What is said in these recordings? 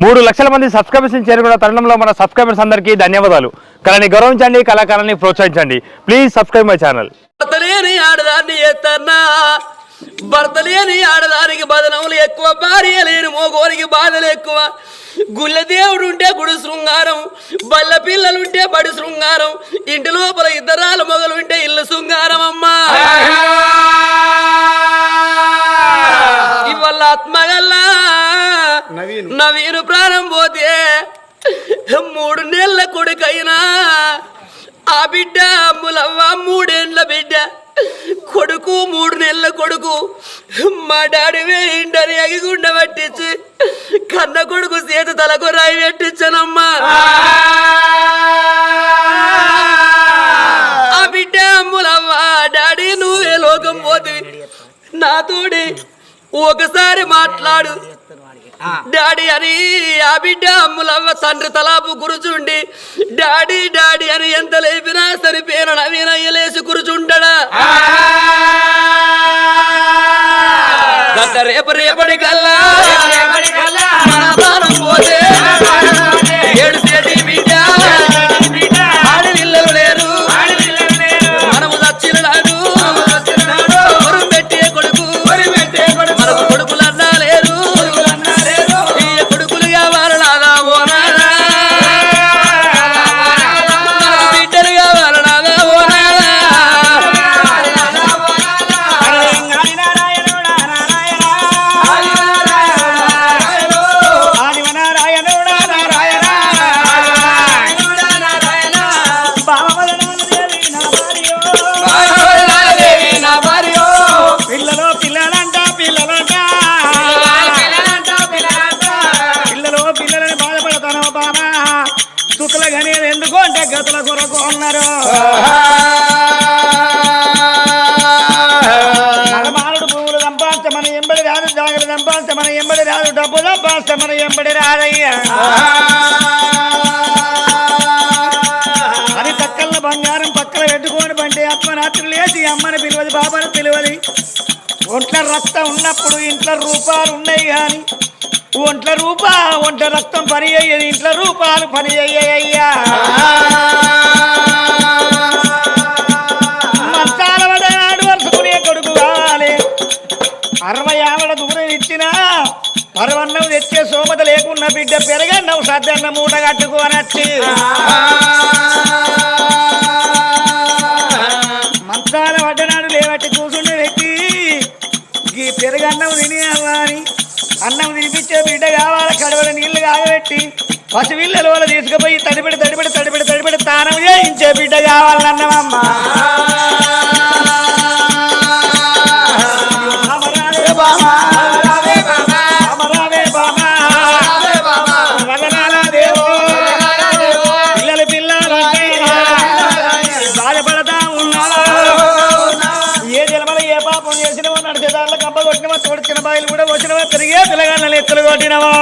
మూడు లక్షల మంది సబ్స్క్రైబర్స్ చేరుకున్న తరుణంలో మన సబ్స్క్రైబర్స్ అందరికీ ధన్యవాదాలు. కళని గౌరవించండి కళాకారాన్ని ప్రోత్సహించండి. ప్లీజ్ సబ్స్క్రైబ్ మై ఛానల్ భర్త లేని ఆడదాన్ని ఎత్తన్నా భర్త లేని ఆడదానికి బదనములు ఎక్కువ భార్య లేని మోగోనికి బాధలు ఎక్కువ. గుళ్ళ దేవుడు ఉంటే గుడి శృంగారం బల్ల పిల్లలుంటే బడి శృంగారం ఇంటి లోపల ఇద్దరాల మొగలు ఉంటే ఇల్లు శృంగారం అమ్మా ఇవాళ ఆత్మగల్లా నవీను. ప్రాణం పోతే మూడు నెలల కొడుకైనా. ఆ బిడ్డ అమ్ములవ్వ మూడేళ్ళ బిడ్డ. కొడుకు మూడు నెలల కొడుకు. మా డాడీ వేయిండని ఎగిగుండ పట్టించి కన్న కొడుకు చేత తలకు రాయి పెట్టించనమ్మా. ఆ బిడ్డ అమ్ములవ్వ డాడీ నువ్వే లోకం పోతివి నాతోడి ఒకసారి మాట్లాడు. డాడీ అని ఆ బిడ్డ అమ్ములవ్వ తండ్రి తలాపు కూర్చుండి డాడీ డాడీ అని ఎంత లేపినా సరిపోయిన నవీనయ్యలేసి కూర్చుంటాడా గత రేపు రేపటి కల్లా ఒంట్లో రక్తం ఉన్నప్పుడు ఇంట్లో రూపాలు ఉన్నాయి కానీ ఒంట్ల రూపా ఒంట్ల రక్తం పని అయ్యేది ఇంట్లో రూపాలు పని అయ్యాయ్యా. మంచాల వడనాడు కొడుకు కావాలి. అరవై ఆవిడ దూరం ఇచ్చినా పరవన్నం తెచ్చే సోమత లేకున్న బిడ్డ పెరగన్నం సద్దన్న మూట కట్టుకోనచ్చి. కట్టి కాగబెట్టి వాళ్ళు తీసుకుపోయి తడిపెడి తడిపెడి తడిపెడి తడిపెడి తానం చేయించే బిడ్డ కావాలన్నమమ్మ అమరావే బాయిలు కూడా వచ్చినవా పెరిగే పిల్లగాళ్ళని ఎత్తులు కొట్టినవా.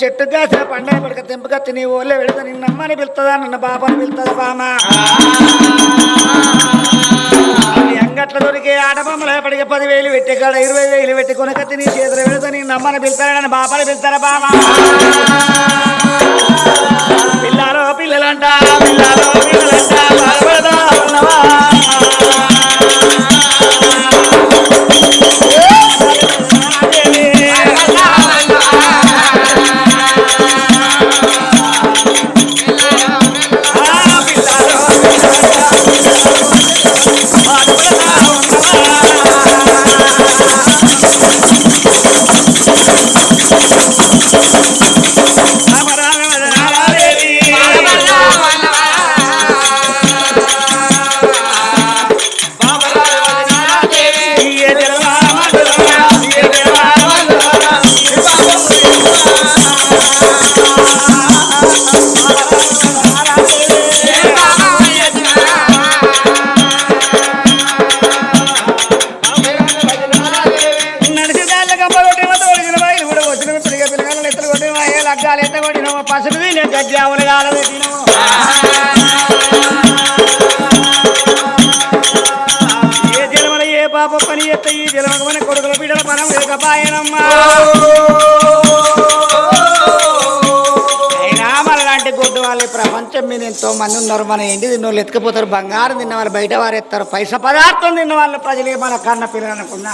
చెట్టు కాసే పండగ పడక తెంపుకత్తి నీ ఓలే వెళితే నిన్న అమ్మని పిలుతుందా నన్ను బాబాని పిలుతుందా బామా? అది అంగట్ల దొరికే ఆడబొమ్మల పడికి పదివేలు పెట్టి కాడ ఇరవై వేలు పెట్టి కొనక తిని చేతులు వెళితే నిన్న అమ్మని పిలుతారా నన్ను బాబాని పిలుతారా బామా? పిల్లారో పిల్లలంట పిల్లారో పిల్లలు మీద ఎంతో మంది ఉన్నారు మన ఇంటి తిన్న వాళ్ళు ఎత్తుకుపోతారు. బంగారం తిన్న వాళ్ళు బయట వారు ఎత్తారు పైస పదార్థం తిన్న వాళ్ళు ప్రజలే మన కన్న పిల్లలు అనుకున్నా.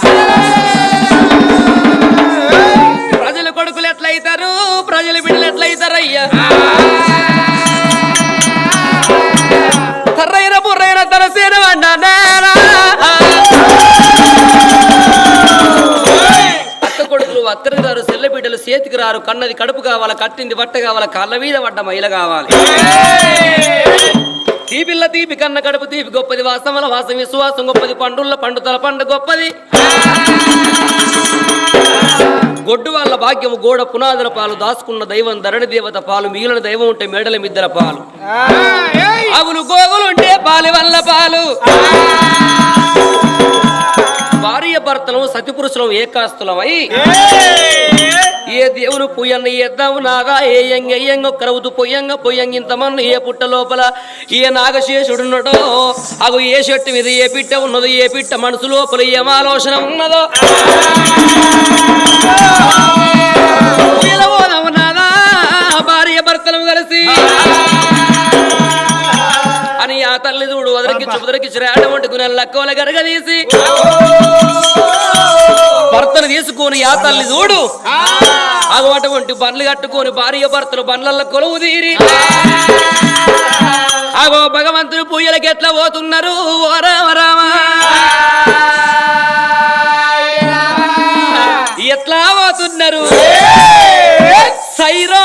ప్రజలు కొడుకులు ఎట్లయితారు? ప్రజలు బిడ్డలు ఎట్లయితారు అయ్యా చేతికి రారు కన్నది కడుపు కావాల కట్టింది బట్ట కావాల కళ్ళ మీద పడ్డ మహిళ కావాలి. తీపిల్ల తీపి కన్న కడుపు తీపి గొప్పది వాసమల వాసం విశ్వాసం గొప్పది పండుల్ల పండుతల పండు గొప్పది. గొడ్డు వాళ్ళ భాగ్యము గోడ పునాదుల పాలు దాచుకున్న దైవం ధరణి దేవత పాలు మిగిలిన దైవం ఉంటే మేడల మిద్దల పాలు. ఆవులు గోగులుంటే పాలి వల్ల పాలు. భార్య భర్తలం సతిపురుషులం ఏకాస్తులమై. ఏ దేవుని పుయ్యన్న ఎద్దాము నాగా ఏ ఎంగ ఎంగ కరవుతూ పొయ్యంగ పొయ్యంగ ఇంతమన్ను ఏ పుట్ట లోపల ఏ నాగశేషుడున్నడో అగు ఏ చెట్టు మీద ఏ పిట్ట ఉన్నదో ఏ పిట్ట మనసు లోపల ఏం ఆలోచన ఉన్నదో. భార్య భర్తలు కలిసి. అని ఆ తల్లి చూడు వదలకిచ్చు వదలకిచ్చు రాడ వండుకుని లక్కవల గరగదీసి భర్తను తీసుకొని ఆ తల్లి చూడు. అటువంటి బండ్లు కట్టుకొని భార్య భర్తలు బండ్ల కొలువు తీరి. అగో భగవంతుడు పూజలకి ఎట్లా పోతున్నారు? ఓ రామ రామ. ఎట్లా పోతున్నారు? సైరో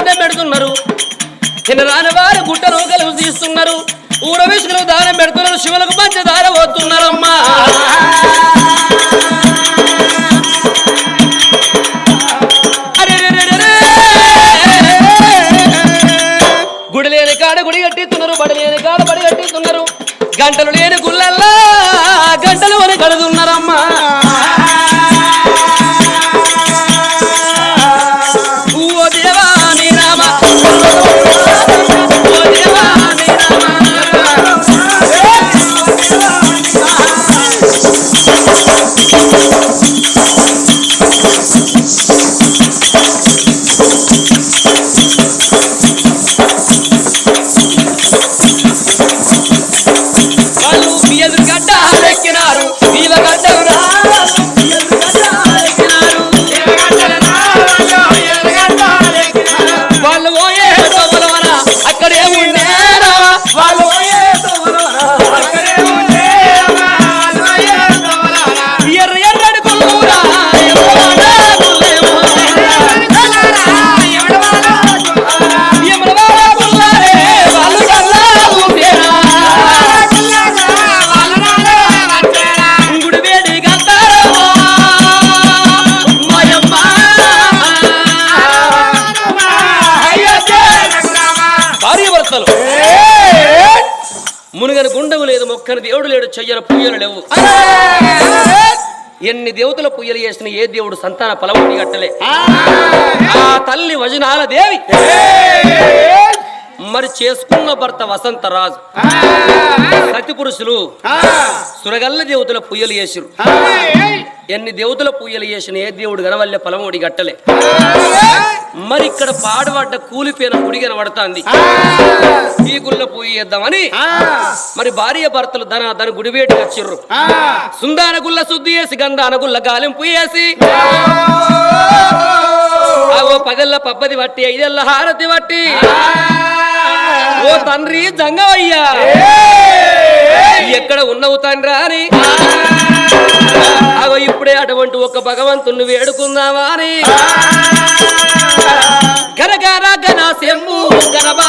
వచ్చిన పెడుతున్నారు. నిన్న రాని వారు గుట్ట రోగలు తీస్తున్నారు. ఊర విసుకులకు దానం పెడుతున్నారు. శివులకు పంచదార పోతున్నారమ్మా. గుడి లేని కాడ గుడి కట్టిస్తున్నారు. బడి లేని కాడ బడి కట్టిస్తున్నారు. గంటలు లేని గుళ్ళల్లా గంటలు అని కడుతున్నారమ్మా. గుండము లేదు మొక్కని దేవుడు లేడు చెయ్యని పూయలు లేవు. ఎన్ని దేవతల పూయలు చేసిన ఏ దేవుడు సంతాన ఫలముని గట్టలే ఆ తల్లి వజనాల దేవి. మరి చేసుకున్న భర్త వసంతరాజు సతి పురుషులు సురగల్ల దేవతల పూయలు చేసిరు ఎన్ని దేవతల పూయలు చేసిన ఏ దేవుడు గనవల్లే పొలమోడి గట్టలే. మరి ఇక్కడ పాడబడ్డ కూలిపోయిన గుడి కనబడుతుంది. ఈ గుళ్ళ పూయ చేద్దామని మరి భార్య భర్తలు ధన ధన గుడి వేటికి వచ్చిర్రు. సుందాన గుల్ల శుద్ధి చేసి గంధాన గుల్ల గాలింపు చేసి. అవో పగల్ల పబ్బది పట్టి ఐదెల్ల హారతి పట్టి ఓ తండ్రి జంగవయ్యా. ఎక్కడ ఉన్నవు తండ్రి అని. అగో ఇప్పుడే అటువంటి ఒక భగవంతుణ్ణి వేడుకుందామా అని. గనగారా గన సెమ్ము గనబా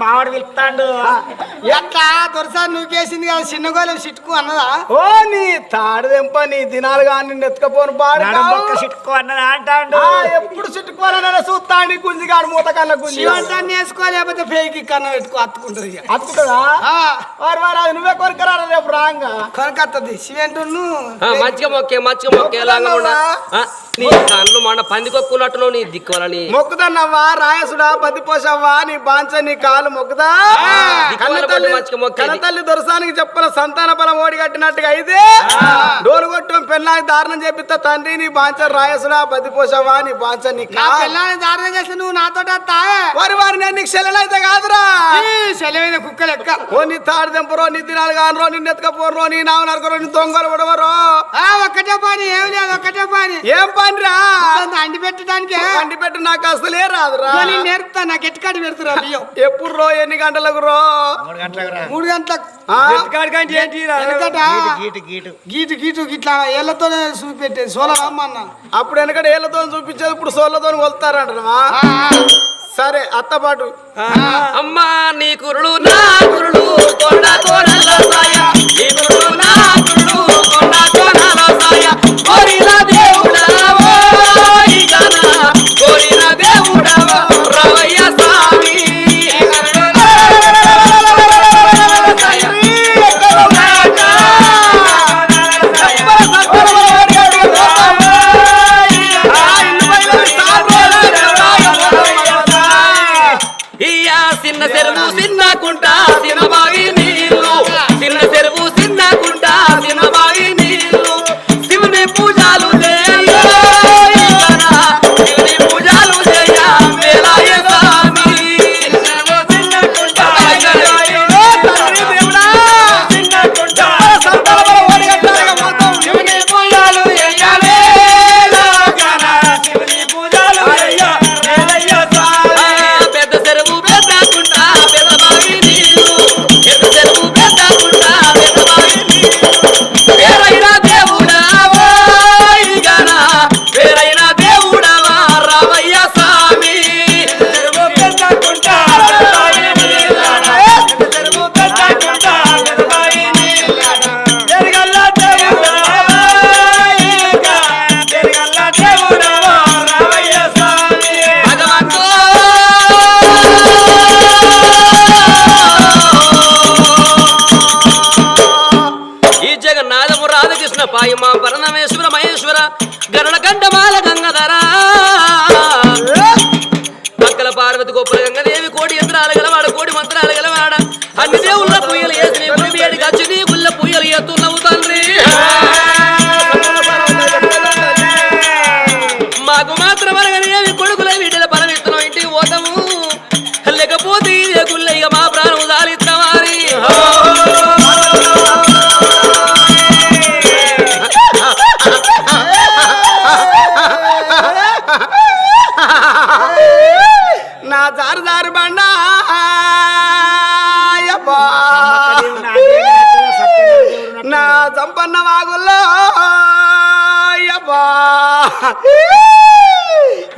మావాడు పిలుస్తాడు ఎట్లా? దొరసా నువ్వేసింది కదా చిన్న గోళం సిట్టుకు అన్నదా? ఓ నీ తాడు దెంప నీ దినాలు కానీ ఎత్తుకపోను పాడు బొక్క సిట్టుకో అన్నది అంటాడు. ఎప్పుడు సిట్టుకోవాలన్నా చూస్తాండి గుంజి కాడు మూత కన్నా గుంజి వేసుకో లేకపోతే పేకి కన్న పెట్టుకో అత్తుకుంటది ఆ, వారు వారు అది నువ్వే కొనుక్కరా రేపు రాంగా? కొనకత్తది శివంతును ఆ, మంచిగా మొక్కే మంచిగా మొక్కే లాగా నీ కళ్ళు మొన్న పందికొక్కున్నట్టు నీ దిక్కువలని. మొక్కుదన్నవ్వా రాయసుడా బతి పోసవ్వా నీ బాంచ నీ కాలు మొక్కుదా? కన్న తల్లి మంచిగా మొక్కేది. కన్న తల్లి దొరసానికి చెప్పిన సంతాన బలం ఓడి కట్టినట్టుగా అయితే డోలు కొట్టం పెళ్ళానికి దారుణం చేపిస్తా తండ్రి నీ బాంచ రాయసుడా బతి పోసవ్వా నీ బాంచ నీ నా కాలు. పిల్లని దారుణం చేస్తే నువ్వు నాతో వారి వారి నేను నీకు చెల్లెలైతే కాదురా. సెలవైన కుక్క లెక్క. ఓ నీ తాడు దెంపరో నీ దినాలు కానరో నిన్ను ఎత్తుకపోరో నీ నావ నరకరో నీ దొంగలు పడవరో. ఆ, ఒక్కటే పని ఏం లేదు ఒక్కటే పని. ఏం పనిరా? అండి పెట్టడానికి కంటి పెట్టి నాకు అసలే రాదురా. నేను నేర్పుతా నాకు ఎట్టుకాడి పెడుతురా బియ్యం. ఎప్పుడు రో ఎన్ని గంటలకు రో? మూడు గంటలకు గీటు గీటు ఇట్లా ఏళ్ళతోనే చూపెట్టేది సోలం అన్న. అప్పుడు వెనకడ ఏళ్ళతో చూపించేది ఇప్పుడు సోళ్ళతో కొలుతారంటమా సరే అత్తపాటు అమ్మా నీ కురుడు నా కురుడు కొండ కోనల సాయ. నీ కురుడు నా చిన్న కుంట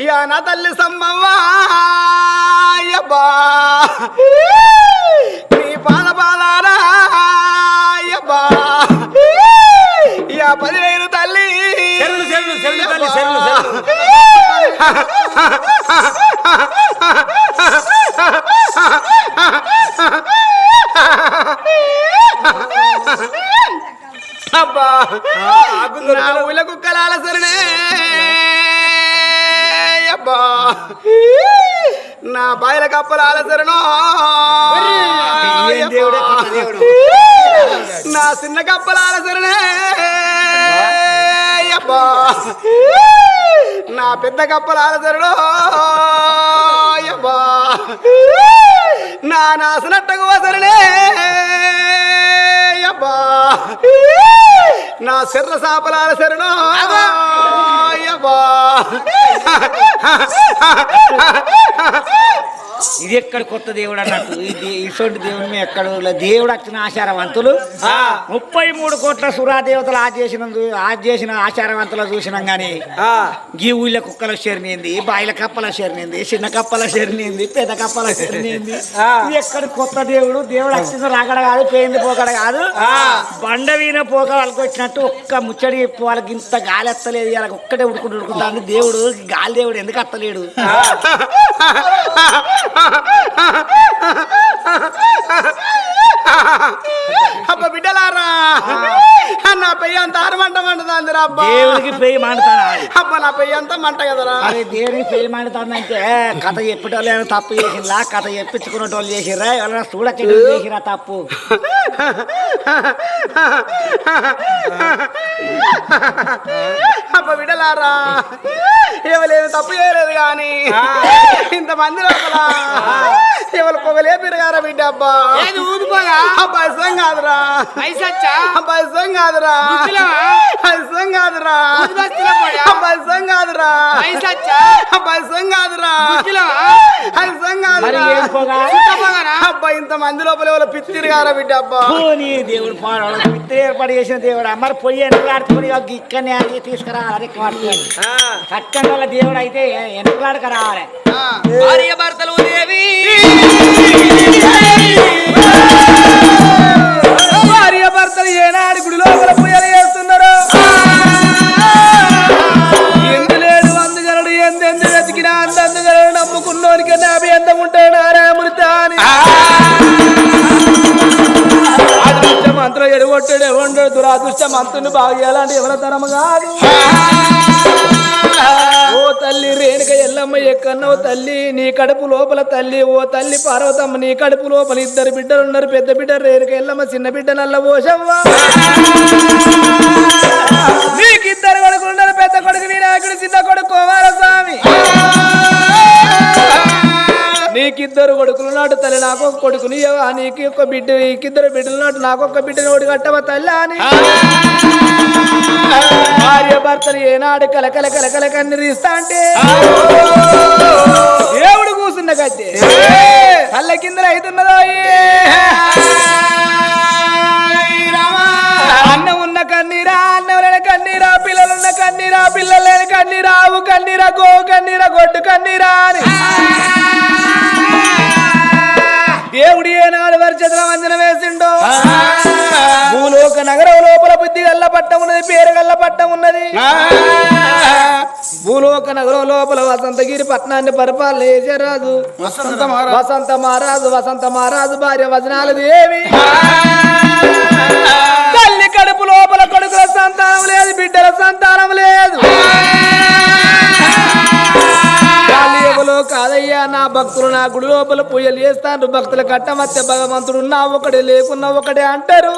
యా నా తల్లి సమ్మవ్వా. అబ్బా నీ పాద పాదారా అబ్బా యా పదివేలు తల్లి. అబ్బా. కుక్కలాల సరణే అబ్బా. నా బాయిల కప్పలాల శరణో నా చిన్న కప్పలాల శరణే అబ్బా. నా పెద్ద కప్పలాల శరణో అబ్బా. నా నాసనట్టకు వసరణే. అబ్బా. నా శర్ర సాపలాల శరణో. అబ్బా ఇది ఎక్కడ కొత్త దేవుడు అన్నట్టు? ఇది ఇటువంటి దేవుని ఎక్కడ దేవుడు వచ్చిన ఆచారవంతులు? ముప్పై మూడు కోట్ల సురాదేవతలు ఆ చేసిన ఆ చేసిన ఆచారవంతులు చూసినాం గాని గీ ఊళ్ళ కుక్కల షెరినింది బాయిల కప్పల షెరినింది చిన్న కప్పల షెరినింది పెద్ద కప్పల షెరినింది. ఇది ఎక్కడ కొత్త దేవుడు? దేవుడు వచ్చింది రాకడ కాదు పోయింది పోకడ కాదు. బండ వీణ పోక వాళ్ళకి వచ్చినట్టు ఒక్క ముచ్చడి వాళ్ళకి ఇంత గాలి ఎత్తలేదు వాళ్ళకి ఒక్కటే ఉడుకుంటూ ఉడుకుంటాను దేవుడు గాలి దేవుడు ఎందుకు అత్తలేడు అబ్బ బిడ్డలారా నా పెయ్యి అంత ఆరమంట అబ్బా. దేవుడికి పెయ్యి మాండుతానా? అబ్బా నా పెయ్యి అంతా మంట కదరా. అరే దేవుడికి పెయ్యి మాండుతానంటే కథ చెప్పేటోళ్ళు ఏమైనా తప్పు చేసిందా కథ చెప్పించుకునే వాళ్ళు చేసిర్రా? ఎవరైనా చూడచ్చి చేసిరా తప్పు? అబ్బ బిడ్డలారా ఎవరేమి తప్పు చేయలేదు కానీ ఇంతమంది లోపల ఎవరు పొగలేపిరు గారా బిడ్డ అబ్బా. ఊదిపోగా అబ్బా ఇష్టం కాదురా. అబ్బా ఇష్టం కాదురా. ఇష్టం కాదురా. ఇష్టం కాదురా. ఇష్టం కాదురా. మరి కాదురా అబ్బా ఇంత మంది లోపల ఎవరు పిచ్చిరు గారా బిడ్డ అబ్బా. దేవుడు పాడు. మిత్ర ఏర్పాటు చేసిన దేవుడు. మరి పొయ్యి ఎంటలాడుకుని ఇక్కడనే అది తీసుకురా అరే వల్ల దేవుడు అయితే ఎంటలాడక రావాలి? భార్య భర్తలు దేవి. భార్య భర్తలు ఏనాడు గుడి లోపల పూజలు చేస్తున్నారు? ఎందు లేడు అందుగలడు ఎందెందు వెతికినా అందందుగలడు నమ్ముకున్నోనికి నాభి అందం ఉంటే నారాయణమూర్తి అని. మంత్రం ఎడగొట్టాడు ఎవడు దురాదృష్ట మంత్రుని బాగు చేయాలంటే ఎవరి తరము కాదు. తల్లి రేణుక ఎల్లమ్మ ఎక్కన్నో తల్లి నీ కడుపు లోపల తల్లి ఓ తల్లి పార్వతమ్మ నీ కడుపు లోపల ఇద్దరు బిడ్డలు ఉన్నారు పెద్ద బిడ్డ రేణుక ఎల్లమ్మ చిన్న బిడ్డ నల్ల పోషవ్వా నీకు ఇద్దరు కొడుకులు ఉన్నారు పెద్ద కొడుకు నీ నాయకుడు చిన్న కొడుకు కుమారస్వామి. నీకిద్దరు కొడుకులు నాటు తల్లి నాకు ఒక కొడుకుని నీకు ఒక బిడ్డ నీకిద్దరు బిడ్డలు నాటు నాకు ఒక బిడ్డను ఓడి కట్టవా తల్లి అని. భార్య భర్తలు ఏనాడు కలకల కలకల కన్నీరిస్తా అంటే దేవుడు కూసున్న గద్దె. తల్ల కింద అవుతున్నదో అన్నం ఉన్న కన్నీరా అన్నం కన్నీరా పిల్లలున్న కన్నీరా పిల్లలు లేని కన్నీరా ఆవు కన్నీరా గో కన్నీరా గొడ్డు కన్నీరా అని. దేవుడు ఏనాడు వారి చేతుల వంజన వేసిండో. భూలోక నగరం లోపల బుద్ధి గల్ల పట్టం ఉన్నది పేరు గల్ల పట్టం ఉన్నది భూలోక నగరం లోపల వసంతగిరి పట్టణాన్ని పరిపాలన చేసే రాజు వసంత మహారాజు వసంత మహారాజు భార్య వచనాల దేవి. తల్లి కడుపు లోపల కొడుకుల సంతానం లేదు బిడ్డల సంతానం లేదు. అయ్యా నా భక్తులు నా గుడి లోపల పూజలు చేస్తాను భక్తుల కట్టమత్య భగవంతుడు నా ఒకడే లేకున్నా ఒకటే అంటారు.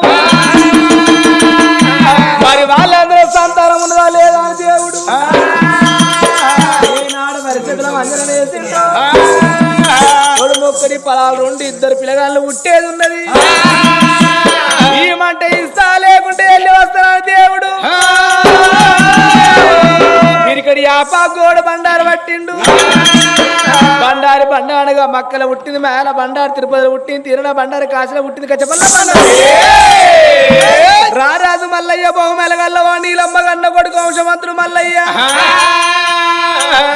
మరి వాళ్ళందరూ సంతానం ఉన్నదా లేదా దేవుడు? ఈనాడు మరి అందరం వేసిండు. ఒక్కడి పొలాలు రెండు ఇద్దరు పిల్లగాళ్ళు ఉట్టేది ఉన్నది. ఏమంటే ఇస్తా లేకుంటే వెళ్ళి వస్తాను దేవుడు? ఇక్కడ యాపాకు బండారి మక్కల పుట్టింది మేల బండారు తిరుపతిలో పుట్టింది తిరుణ బండారు కాశీలో పుట్టింది కచ్చపల్ల రారాజు మల్లయ్య బహు మెలగల్లవా నీలమ్మ గన్న కొడుకు వంశమంతుడు మల్లయ్య.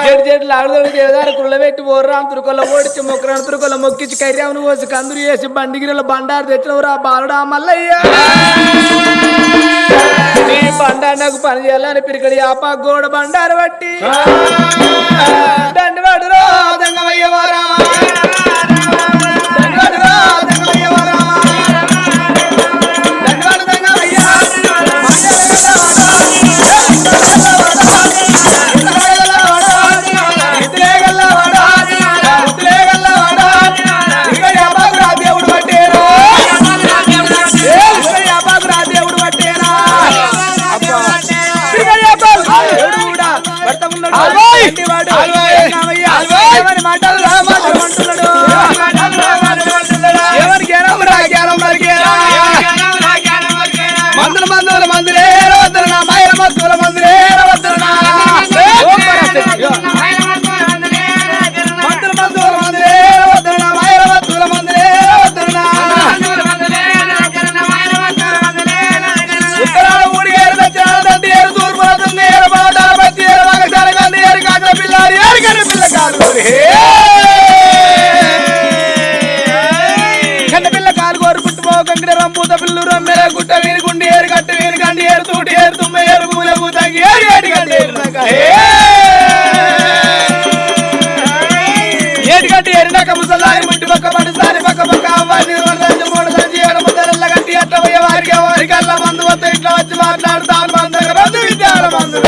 జడి జడి లాగుదోడు దేవదారు కుళ్ళ పెట్టి ఓర్రాం తురుకొల్ల ఓడిచి మొక్కరాను తురుకొల్ల మొక్కించి కర్యామును పోసి కందురు వేసి బండిగిరిలో బండారు తెచ్చినవురా బాలుడా మల్లయ్య. నీ బండారు నాకు పని చేయాలని పిరికడి ఆపా గోడ బండారు బట్టి రో దంగమయ్యవారా కాలుగోరు కన్నపిల్ల కాలుగోరు పుట్టుపో కంకర రంపూత పిల్లు రమ్మెర గుట్ట వీరి గుండి ఏరు గట్టు వీరి గండి ఏరు తూటి ఏరు తుమ్మ ఏరు పూల పూతంగి ఏరు ఏటి గండి ఏరు నాక. ఏటి గంటి ఏరినాక ముసలారి ముట్టి పక్క పడి సారి పక్క పక్క అవ్వాలి మూడు సంచి ఏడు ముద్దల గంటి అట్ట పోయే వారికి వారికి అల్ల మందు వస్తే ఇట్లా వచ్చి మాట్లాడుతా. మందు మందు విద్యాల మందు